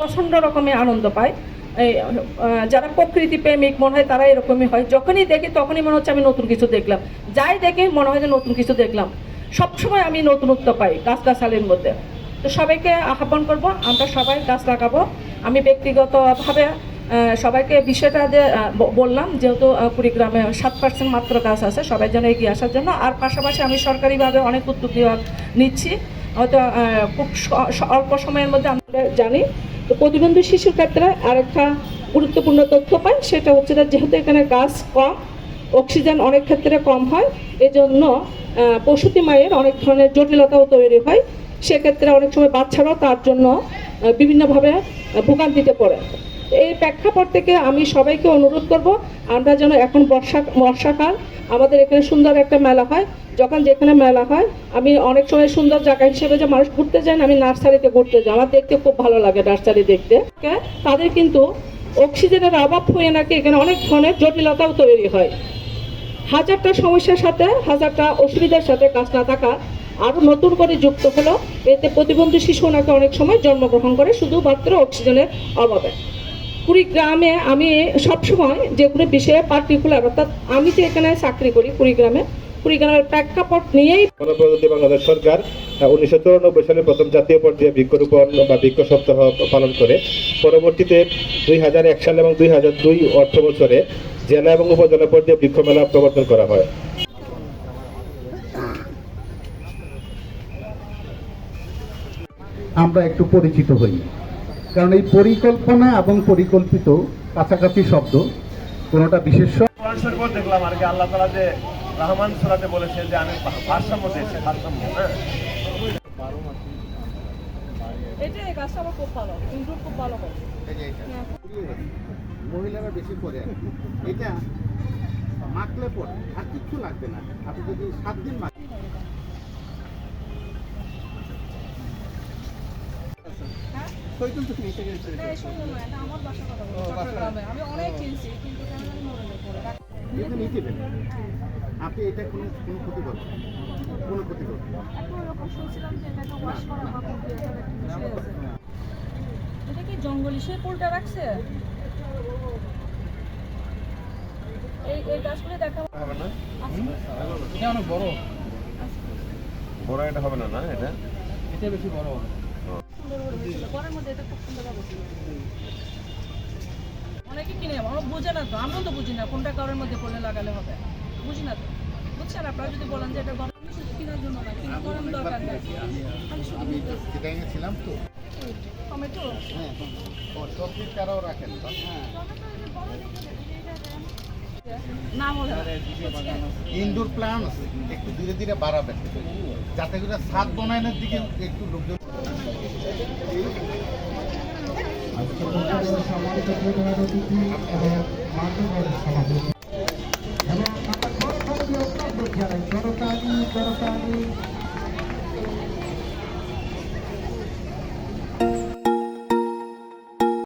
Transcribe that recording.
প্রচণ্ড রকমের আনন্দ পায়। যারা প্রকৃতি প্রেমিক, মনে হয় তারা এরকমই হয়। যখনই দেখি তখনই মনে হচ্ছে আমি নতুন কিছু দেখলাম। যাই দেখি মনে হয় যে নতুন কিছু দেখলাম। সবসময় আমি নতুনত্ব পাই গাছগাছালির মধ্যে। তো সবাইকে আহ্বান করব, আমরা সবাই গাছ লাগাবো। আমি ব্যক্তিগতভাবে সবাইকে বিষয়টা দিয়ে বললাম, যেহেতু কুড়িগ্রামে সাত পার্সেন্ট মাত্র গাছ আছে, সবাই যেন এগিয়ে আসার জন্য। আর পাশাপাশি আমি সরকারিভাবে অনেক উদ্যোগ নিচ্ছি। হয়তো খুব অল্প সময়ের মধ্যে আমরা জানি তো প্রতিবন্ধী শিশুর ক্ষেত্রে আরেকটা গুরুত্বপূর্ণ তথ্য পাই, সেটা হচ্ছে যেহেতু এখানে গাছ কম, অক্সিজেন অনেক ক্ষেত্রে কম হয়, এজন্য প্রসূতি মায়ের অনেক ধরনের জটিলতাও তৈরি হয়। সেক্ষেত্রে অনেক সময় বাচ্চারাও তার জন্য বিভিন্নভাবে ভোগান্তিতে পড়ে। এই প্রেক্ষাপট থেকে আমি সবাইকে অনুরোধ করব, আমরা যেন এখন বর্ষা, বর্ষাকাল, আমাদের এখানে সুন্দর একটা মেলা হয়। যখন যেখানে মেলা হয়, আমি অনেক সময় সুন্দর জায়গা হিসেবে যে মানুষ ঘুরতে যান আমি নার্সারিতে ঘুরতে যাই। আমার দেখতে খুব ভালো লাগে নার্সারি দেখতে। তাদের কিন্তু অক্সিজেনের অভাব হয়ে নাকি এখানে অনেক ধরনের জটিলতাও তৈরি হয়। হাজারটা সমস্যার সাথে, হাজারটা অসুবিধার সাথে কাজ না থাকা আরও নতুন করে যুক্ত হলো। এতে প্রতিবন্ধী শিশু নাকি অনেক সময় জন্মগ্রহণ করে, শুধুমাত্র অক্সিজেনের অভাবে। কুড়িগ্রামে আমি সবসময় যে কোনো বিষয়ে পার্টিকুলার অর্থাৎ আমি যে এখানে চাকরি করি কুড়িগ্রামে কুড়িগ্রামের প্রেক্ষাপট নিয়েই গণপ্রজাতন্ত্রী বাংলাদেশ সরকার উনিশশো চুরানব্বই সালে প্রথম জাতীয় পর্যায়ে বৃক্ষরোপণ বা বৃক্ষ সপ্তাহ পালন করে। পরবর্তীতে দুই হাজার এক সাল এবং দুই হাজার দুই অর্থ বছরে জেলা এবং উপজেলা পর্যায়ে বৃক্ষ মেলা প্রবর্তন করা হয়। আমরা একটু পরিচিত হই। কারণ এই পরিকল্পনা এবং পরিকল্পিত কাছাকাছি শব্দ কোনোটা বিশেষ দেখলাম আর কি আল্লাহ তালা যে রহমান সুরাতে যে আমি ভারসাম্য দিয়েছি ভারসাম্য হ্যাঁ। এটা এই আমার খুব ভালো ইমপ্রুভ খুব ভালো হয় মহিলারা বেশি পরে আর এটা মাখলে পরে আর কিচ্ছু লাগবে না। আপনি যদি সাত দিন আমি অনেক কিন্তু। এটা নিতে দেবেন আপনি এটা কোনো কোনো ক্ষতি করবেন কোনো ক্ষতি করবেন এটা কি জঙ্গলি সে পোলটা রাখছে? এই এই গাছগুলো দেখা হবে না? এটা অনেক বড়। বড় এটা হবে না না এটা? এটা বেশি বড় সুন্দর করে হয়েছিল ঘরের মধ্যে এটা খুব সুন্দর হবে অনেকে কিনে আমরা বুঝে না তো আমিও তো বুঝি না কোনটা কারোর মধ্যে পড়লে লাগালে হবে। বুঝি না তো। বুঝছেন আপনারা যদি বলেন যে এটা গরম শুধু কেনার জন্য না কিন্তু গরম দরকার নেই। আমি শুধু তো টমেটো? হ্যাঁ সবজির রাখেন হ্যাঁ ইনডোর প্ল্যান্টস একটু ধীরে ধীরে বাড়াবেন। যাতে করে ছাদ বনায়নের দিকে একটু লোকজন এবং সভাপতি